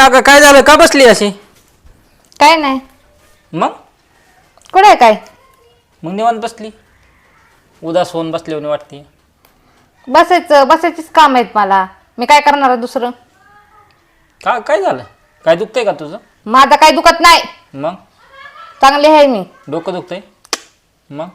अगं काय झालं? का बसली अशी? काय नाही. मग? कुठे आहे काय? मग निवांत बसली. उदास होऊन बसली होणी वाटते. बसायचं बसायचीच काम आहेत मला. मी काय करणार आहे दुसरं? का काय झालं? काय दुखतंय का तुझं? माझं काही दुखत नाही. मग? चांगली आहे मी. डोकं दुखतंय? मग?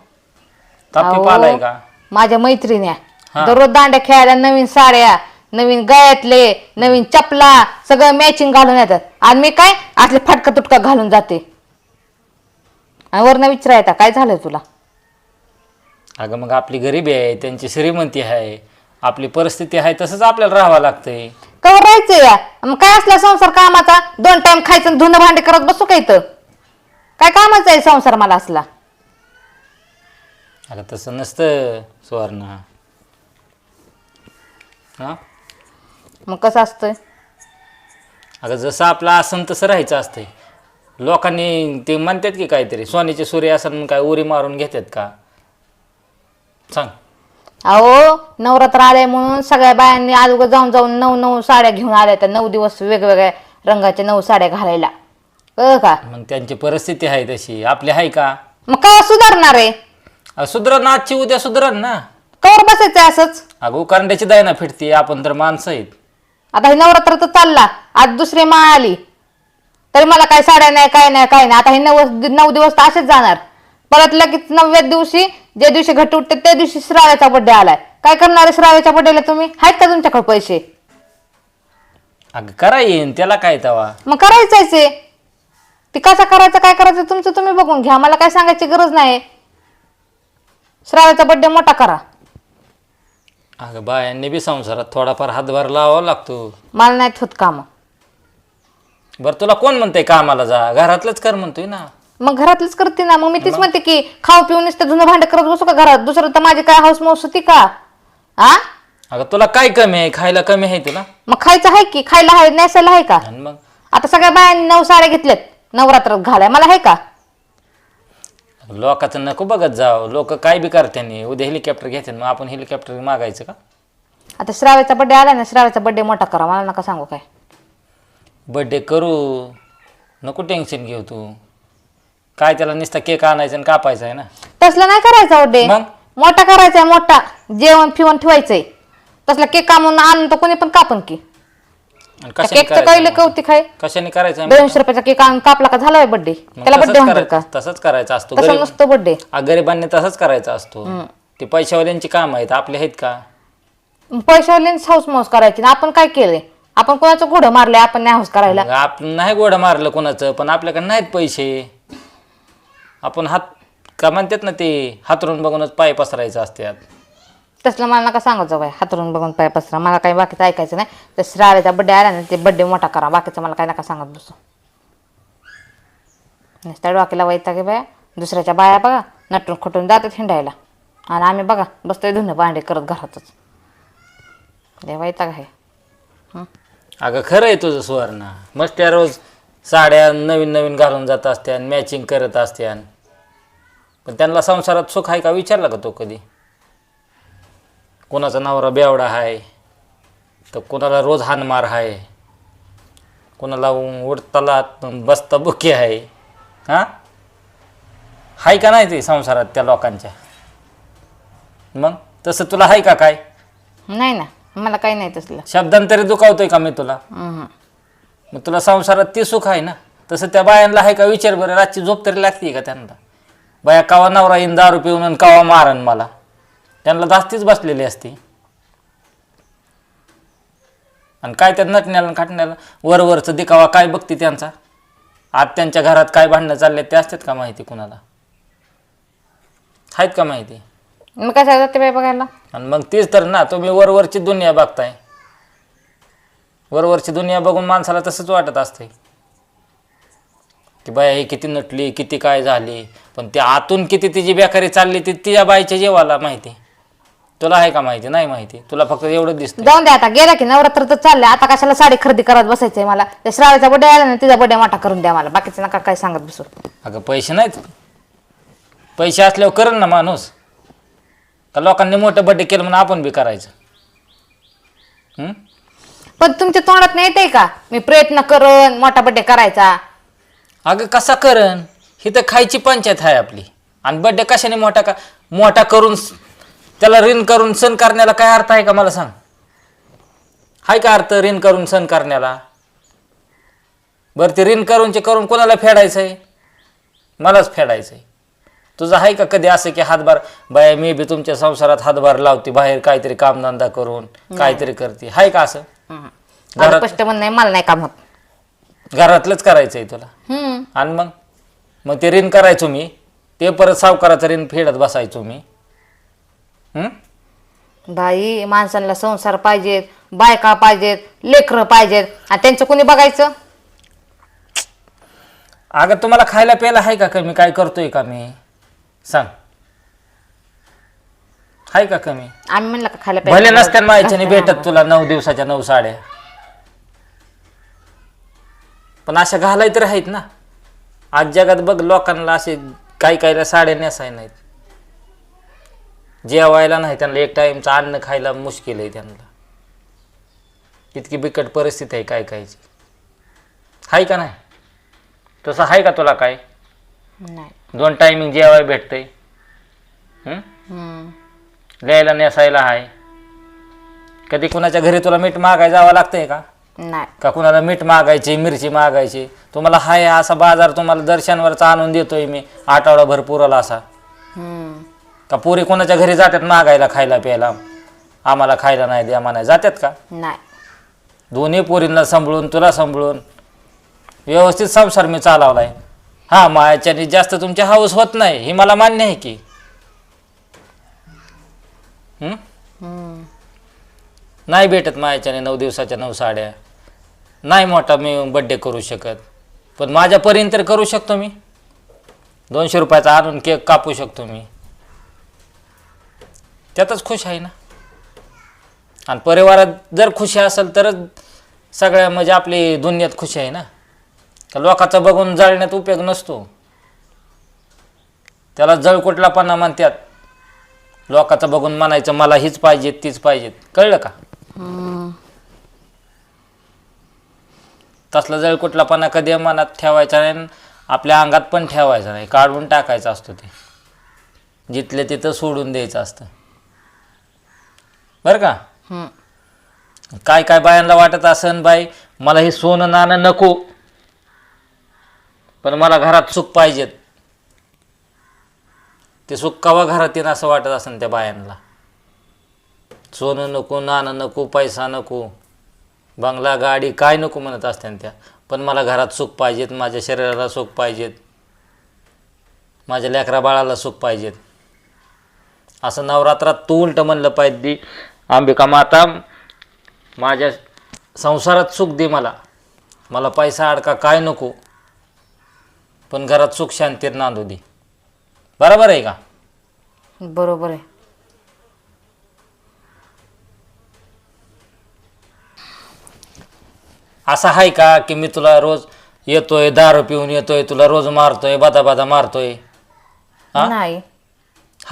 तापी अहो, पालाय का? माझ्या मैत्रिण्या हा. दररोज दांड्या खेळायला नवीन साड्या नवीन गळ्यातले नवीन चपला सगळं मॅचिंग घालून येतात. आणि मी काय? असले फटका तुटका घालून जाते. आणि वरनं विचारायचा काय झालंय तुला? अगं मग आपली गरिबी आहे त्यांची श्रीमंती आहे आपली परिस्थिती आहे तसंच आपल्याला राहावं लागतंय. कवर राहायचं या. मग काय असला संसार कामाचा? दोन टाइम खायचं आणि धुणं भांडे करत बसू काय इथं? काय कामाचा आहे संसार मला असला? अगं तसं नसतं सुवर्णा. हां? मग कसं असतंय? अगं जसं आपलं आसन तसं राहायचं असतंय. लोकांनी ते म्हणतात की काहीतरी सोन्याचे सूर्य आसन म्हणून काय उरी मारून घेतात का? सांग. अहो नवरात्र आले म्हणून सगळ्या बायांनी अगोदर जाऊन जाऊन नऊ नऊ साड्या घेऊन आल्या त्या नऊ दिवस वेगवेगळ्या रंगाच्या नऊ साड्या घालायला. का? मग त्यांची परिस्थिती आहे तशी. आपली आहे का? मग काय सुधारणार आहे? अगं सुधरण आजची उद्या सुधरण ना. कवर बसायचं असंच? अगं उकारंड्याची दायना फिरते आपण तर माणसं आहेत. आता हे नवरात्र तर चालला. आज दुसरी माळ आली. तरी मला काय साड्या नाही काय नाही काय नाही. आता हे नऊ नऊ दिवस तर असेच जाणार. परत लगेच नवव्या दिवशी ज्या दिवशी घट उठते त्या दिवशी श्राव्याचा बड्डे आलाय. काय करणार आहे श्राव्याच्या बड्डेला तुम्ही? आहेत का तुमच्याकडे पैसे? अगं करा येईन. त्याला काय तवा? मग करायचंच आहे ते कसं करायचं काय करायचं तुमचं तुम्ही बघून घ्या. मला काय सांगायची गरज नाही श्राव्याचा बड्डे मोठा करा. अगं बायांनी बी संसारात थोडाफार हातभार लावावा लागतो. मला नाहीत होत काम. बरं तुला कोण म्हणतंय कामाला जा? घरातलंच कर म्हणतोय ना. मग घरातलीच करते ना. मग मी तीच म्हणते की खाऊ पिऊन नुसतं धुणं भांडे करत बसू का घरात? दुसरं तर माझी काय हाऊस माऊस होती का? आ? अगं तुला काय कमी आहे? खायला कमी आहे तुला? मग खायचं आहे की? खायला आहे नेसायला आहे का? आणि मग? आता सगळ्या बायांनी नऊ साड्या घेतल्यात. नवरात्रात घालाय. मला आहे का? लोकांचं नको बघत जाव. लोक काय बी करते उद्या हेलिकॉप्टर घेते मग आपण हेलिकॉप्टर मागायचं का? आता श्राव्याचा बड्डे आला ना श्राव्याचा बड्डे मोठा करा. मला नका सांगू काय. बड्डे करू. नको टेन्शन घेऊ तू. काय त्याला नुसता केक आणायचा आणि कापायचा आहे ना? तसला नाही करायचा बड्डे मग? मोठा करायचा मोठा. जेवण फिवण ठेवायचंय. तसला केक कामून आणून तर कोणी पण कापन की. आणि त्या कशाने केकचं कळलं करायचं कौतिक आहे. कशाने करायचं? दोनशे रुपयाचा केक कापला का झाला बड्डे मग त्याला तसंच बड्डे म्हणतात का? करायचं- तसंच करायचा असतो. तसं गरीब नसतो बड्डे आ, गरिबांनी तसंच करायचा असतो. ते पैशावाल्यांची काम आहेत. आपले आहेत का? पैशावाल्यांनी हाऊस माऊस करायची. ना आपण काय केलंय? आपण कोणाचं घोडं मारलंय आपण नाही हाऊस करायला? मग आपण नाही गोडं मारलं कोणाचं पण आपल्याकडे नाहीत पैसे. आपण हात का म्हणतात ना ते हातरून बघूनच पाय पसरायचं असतात. तसलं मला नका सांगायचं बाई. हातरून बघून पाय पसरा. मला काही बाकीचं ऐकायचं नाही. तर श्रावेचा बड्डे आला ना ते बड्डे मोठा करा. बाकीचं मला काही नका सांगत बसू. नुसत्या डोक्याला वैता की बाया. दुसऱ्याच्या बाया बघा नटून खुटून जातात हिंडायला. आणि आम्ही बघा बसतोय धुणं भांडे करत घरातच. लय वैताग आहे. अगं खरं आहे तुझं सुवर्ण. मस्त त्या रोज साड्या नवीन नवीन घालून जात असत्या मॅचिंग करत असत्या पण त्यांना संसारात सुख आहे का विचारला का तो कधी? कोणाचा नवरा बेवडा आहे तर कोणाला रोज हानमार आहे कोणाला उडताला बसता बुके आहे हां? हाय का नाही ते संसारात त्या लोकांच्या? मग तसं तुला आहे का काय? नाही ना मला काही नाही तसलं. शब्दांतरी दुखावतोय का मी तुला. मग तुला संसारात ते सुख आहे ना? तसं त्या बायांना आहे का? विचार बरं रातची झोप तरी लागते का त्यांना? बाया कवा नवरा येईन दारू पिऊन आणि कवा मारन मला. त्यांना जास्तीच बसलेली असते. आणि काय त्या नटण्याला खाटण्याला वरवरचं दिखावा काय बघते त्यांचा? आज त्यांच्या घरात काय भांडणं चालले ते असतात का माहिती कुणाला? आहेत का माहिती? मग कशा जाते बाई बघायला? आणि मग तेच तर ना तुम्ही वरवरची दुनिया बघताय. वरवरची दुनिया बघून माणसाला तसंच वाटत असते की बाया ही किती नटली किती काय झाली पण ते आतून किती तिची बेकारी चालली ती तिच्या बाईच्या जेवाला माहिती. तुला आहे का माहिती? नाही माहिती. तुला फक्त एवढं दिसतं जाऊन दे आता. गेला की नवरात्र तर चाललंय. आता कशाला साडी खरेदी करत बसायचंय मला? त्या श्रावेचा बड्डे आला ना तिचा बड्डे मोठा करून द्या मला. बाकीचं नका काय सांगत बसू. अगं पैसे नाहीत. पैसे असल्यावर करेल ना माणूस. का लोकांनी मोठं बड्डे केलं म्हणून आपण बी करायचं? हं? पण तुमच्या तोंडात नाही येते का? मी प्रयत्न करण मोठा बड्डे करायचा. अगं कसा करण? ही तर खायची पंचायत आहे आपली. आणि बड्डे कशाने मोठा का मोठा करून स- त्याला ऋण करून सण करण्याला काय अर्थ आहे का मला सांग? हाय का अर्थ ऋण करून सण करण्याला? बरं ते ऋण करूनचे करून कोणाला फेडायचं आहे मलाच फेडायचं आहे तुझं आहे का कधी असं की हातभार बाया मी बी तुमच्या संसारात हातभार लावते बाहेर काहीतरी कामधंदा करून काहीतरी करते. हाय का असं? घरात- स्पष्ट म्हणणं आहे मला नाही काम होत. घरातलंच करायचं आहे तुला. हम्म. आणि मग? मग ते ऋण करायचो मी. ते परत सावकाराचं ऋण फेडत बसायचो मी. हं? बाई माणसांना संसार पाहिजेत बायका पाहिजेत लेकरं पाहिजेत. आणि त्यांचं कोणी बघायचं? अगं तुम्हाला खायला प्यायला आहे का कमी? काय करतोय का मी? सांग. आहे का कमी? आम्ही म्हणलं का खायला भले प्यायला नसत्या माहिती भेटत तुला नऊ दिवसाच्या नऊ साड्या. पण अशा घालाय तर आहेत ना. आज जगात बघ लोकांना असे काही काहीला साड्या नेसाय नाहीत. जेवायला नाही त्यांना एक टाइमचं अन्न खायला मुश्किल आहे त्यांना. इतकी बिकट परिस्थिती आहे काय कायची आहे का नाही? तसं आहे का तुला काय? नाही. दोन टायमिंग जेवाय भेटतंय. लिहायला नेसायला आहे कधी कुणाच्या घरी तुला मीठ मागायला जावं लागतंय का? नाही. का कुणाला मीठ मागायची मिरची मागायची? तुम्हाला हाय असा बाजार तुम्हाला दर्शनवरचा आणून देतोय मी आठवडाभर पुराला असा. हम्म. का पोरी कोणाच्या घरी जातात मागायला खायला प्यायला? आम्हाला खायला नाही द्या नाही जातात का? नाही. दोन्ही पोरींना सांभाळून तुला सांभाळून. व्यवस्थित संसार मी चालवलाय. हा मायाच्याने जास्त तुमची हाऊस होत नाही हे मला मान्य आहे की. हं? हम्म. नाही भेटत मायाच्याने नऊ दिवसाच्या नऊ साड्या. नाही मोठा मी बड्डे करू शकत. पण माझ्या परीन तर करू शकतो मी. दोनशे रुपयाचा आणून केक कापू शकतो मी. त्यातच खुश आहे ना. आणि परिवारात जर खुशी असेल तरच सगळ्या म्हणजे आपली दुनियात खुशी आहे ना. का लोकांचं बघून जळण्यात उपयोग नसतो. त्याला जळकुटलापणा म्हणतात. लोकांचं बघून म्हणायचं मला हीच पाहिजे तीच पाहिजेत कळलं का? हम्म. तसला जळकुटलापणा कधी मनात ठेवायचा नाही आणि आपल्या अंगात पण ठेवायचा नाही. काढून टाकायचं असतो ते. जिथले तिथं सोडून द्यायचं असतं. बरं का? हम्म. काय काय बायांना वाटत असन बाई? मला हे सोनं नाणं नको. पण मला घरात सुख पाहिजेत. ते सुख कवा घरात येईन असं वाटत असन त्या बायांना? सोनं नको नाणं नको पैसा नको. बंगला गाडी काय नको म्हणत असत्या त्या. पण मला घरात सुख पाहिजेत माझ्या शरीराला सुख पाहिजेत. माझ्या लेकरा बाळाला सुख पाहिजेत. असं नवरात्रात तू उलट म्हणलं पाहिजे अंबिका माता माझ्या संसारात सुख दे मला. मला पैसा अडका काय नको पण घरात सुख शांतीत नांदू दे. बरोबर आहे का? बरोबर आहे. असं आहे का की मी तुला रोज येतोय दारू पिऊन येतोय तुला रोज मारतोय बादा बादा मारतोय? हा? नाही.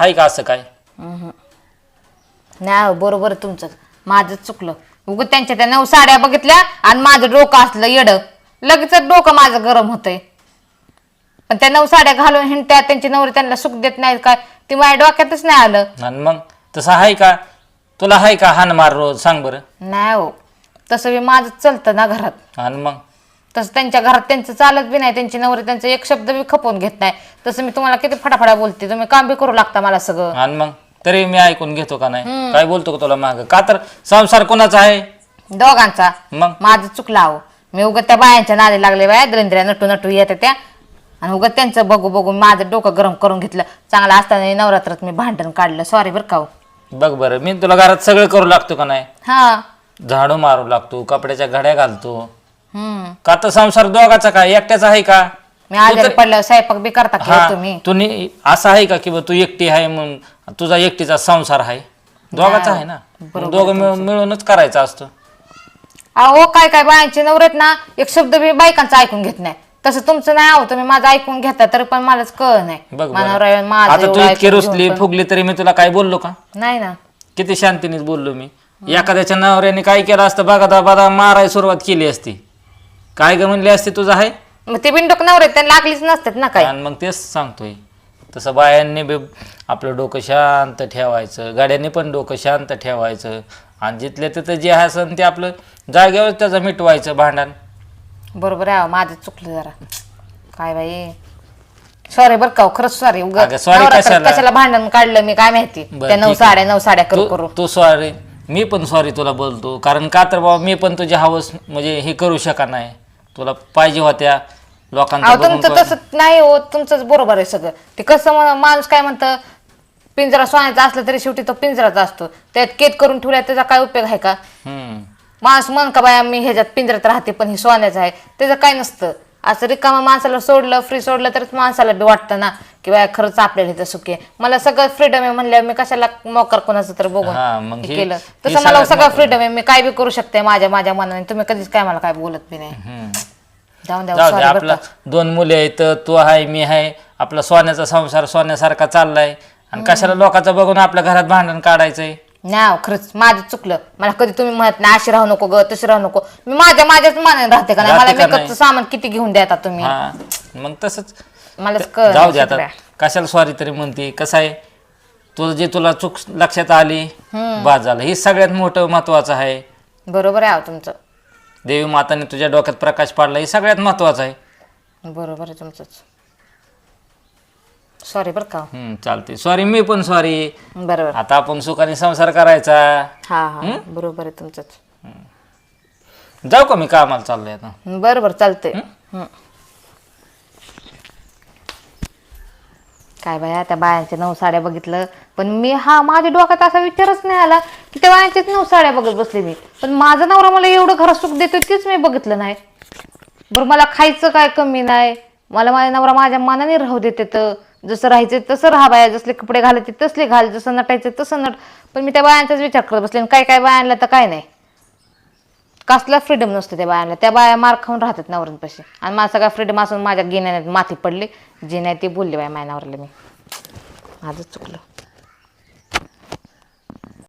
आहे का असं काय? नाही हो, बरोबर आहे तुमचं. माझं चुकलं. उगं त्यांच्या त्या नऊ साड्या बघितल्या आणि माझं डोकं असलं येड. लगेच डोकं माझं गरम होतंय. पण त्या नऊ साड्या घालून हिंडत्या त्यांची नवरी त्यांना सुख देत नाही काय? ती माझ्या डोक्यातच नाही आलं. आणि मग? तसं आहे का? तुला आहे का हान मार रोज? सांग बरं. नाही हो. तसं बी माझं चलतं ना घरात. आणि मग? तसं त्यांच्या घरात त्यांचं चालत बी नाही त्यांची नवरी त्यांचं एक शब्द बी खपवून घेत नाही. तसं मी तुम्हाला किती फटाफटा बोलते तुम्ही काम बी करू लागता मला सगळं. आणि मग? तरी मी ऐकून घेतो का नाही? काय बोलतो का तुला माग? का तर संसार कोणाचा आहे? दोघांचा. मग? माझं चुकलं आहो मी उगत त्या बायांच्या नादी लागले बाया दरिंद्र्या नटू नटू येते त्या. आणि उगत त्यांचं बघू बघू माझं डोकं गरम करून घेतलं. चांगलं असताना नवरात्रात मी भांडण काढलं. सॉरी बरं का हो. बघ बरं मी तुला घरात सगळं करू लागतो का नाही? हा. झाडू मारू लागतो कपड्याच्या घड्या घालतो. हम्म. का तर संसार दोघाचा काय एकट्याचा आहे का? मी आजारी पडल्यावर स्वयंपाक बी करता की हो हा तुम्ही तू नि- असं आहे का की बा तू एकटी आहे तुझा एकटीचा संसार आहे. दोघाचा आहे ना. मग दोघं मिळून मिळूनच करायचा असतो. अहो काय काय बायांचे नवरेत ना एक शब्द बी बायकांचा ऐकून घेत नाही. तसं तुमचं नाही आहो तुम्ही माझं ऐकून घेता तरी पण मलाच कळ नाही. बघ मनावर बरं. येऊन माझं आता तू एवढं इतकी ऐकून रुसली घेऊन फुगली तरी मी तुला काय बोललो का? नाही ना. किती शांतीनेच बोललो मी. एखाद्याच्या नवऱ्याने काय केलं असतं बघा बघा मारायला सुरुवात केली असती. काय ग म्हणली असती तुझं आहे? मग ते बिनडोक नवरे त्यांना लागलीच नसतात ना काय? आणि मग तेच सांगतोय. तसं बायांनी बी आपलं डोकं शांत ठेवायचं गाड्यांनी पण डोकं शांत ठेवायचं. आणि जिथल्या तिथं जे असन ते आपलं जागेवर त्याचं मिटवायचं भांडण. बरोबर आहे माझं चुकलं जरा. काय बाई? सॉरी बरं का हो, खरंच सॉरी अगं, sorry कशाला? कशाला भांडण काढलं मी काय माहिती? बरं, त्या नऊ ठीक आहे. साड्या नऊ साड्या करू करू. तू तू सॉरी मी पण सॉरी तुला बोलतो. कारण का तर बाबा मी पण तुझी हवस म्हणजे हे करू शका नाही. तुला पाहिजे होत्या. अहो बघून तुमचं तसं नाही हो तुमचंच बरोबर आहे सगळं. ते कसं माणूस काय म्हणतं पिंजरा सोन्याचा असला तरी शेवटी तो पिंजराचा असतो. त्यात केत करून ठेवल्या त्याचा काय उपयोग आहे का? हम्म. माणूस म्हण का बाया मी ह्याच्यात पिंजऱ्यात राहते पण ही सोन्याचं आहे. त्याचं काय नसतं. असं रिकामा माणसाला सोडलं फ्री सोडलं तरच माणसाला बी वाटतं ना की बाया खरंच आपल्याला इथं सुखी आहे. मला सगळं फ्रीडम आहे म्हणल्यावर मी कशाला मोकर कोणाचं तर बघून हा, मग हे हे- केलं. हे तसं मला सगळ्यात सगळं फ्रीडम आहे. मी काय बी करू शकते माझ्या माझ्या मनाने. तुम्ही कधीच काय मला काय बोलत बी नाही. हम्म. जाऊन द्या जाऊ दे sorry बरं आपला का. दोन मुले आहेत तू आहे मी आहे. आपला सोन्याचा संसार सोन्यासारखा चाललाय. आणि कशाला लोकांचं बघून आपल्या घरात भांडण काढायचंय? नाही हो, खरंच माझं चुकलं. मला कधी तुम्ही म्हणत नाही अशी राहू नको ग तशी राहू नको. मी माझ्या माझ्याच मानाने राहते का नाही? मला राहते का मेकअपचं सामान किती घेऊन देता तुम्ही? हा मग तसंच. मला कळलं जाऊ दे. आता. कशाला सॉरी तरी म्हणते? कसं आहे? तुझं जे तुला चूक लक्षात आली बाद झालं. हे सगळ्यात मोठं महत्वाचं आहे. बरोबर आहे अहो तुमचं. देवी माताने तुझ्या डोक्यात प्रकाश पाडला हे सगळ्यात महत्वाचं आहे. बरोबर आहे तुमचंच. सॉरी बरं का. हम्म, चालते सॉरी मी पण सॉरी बरोबर. आता आपण सुखाने संसार करायचा. हा हा. बरोबर आहे तुमचंच. जाऊ का मी कामाला चाललोय आता? बरोबर चालतंय. हं. काय बाया त्या बायांच्या नऊ साड्या बघितलं पण मी हा माझ्या डोक्यात असा विचारच नाही आला. की त्या बायांच्याच नऊ साड्या बघत बसले मी. पण माझा नवरा मला एवढं खरं सुख देतोय तेच मी बघितलं नाही. बरं मला खायचं काय कमी नाही. मला माझ्या नवरा माझ्या मनाने राहू देते तर जसं राहायचं तसं राहा बाया जसले कपडे घालायचे तसले घाल जसं नटायचं तसं नट. पण मी त्या बायांचाच विचार करत बसले आणि काय काय बायांना तर काय नाही. कसला फ्रीडम नसतं त्या बायांना. त्या बाया मार खाऊन राहतात नवऱ्यांपाशी. आणि माझा सगळा फ्रीडम असून माझ्या गिन्याने माती पडली. जे नाही ते बोलले बाया माझ्या नवऱ्याला मी. माझं चुकलं.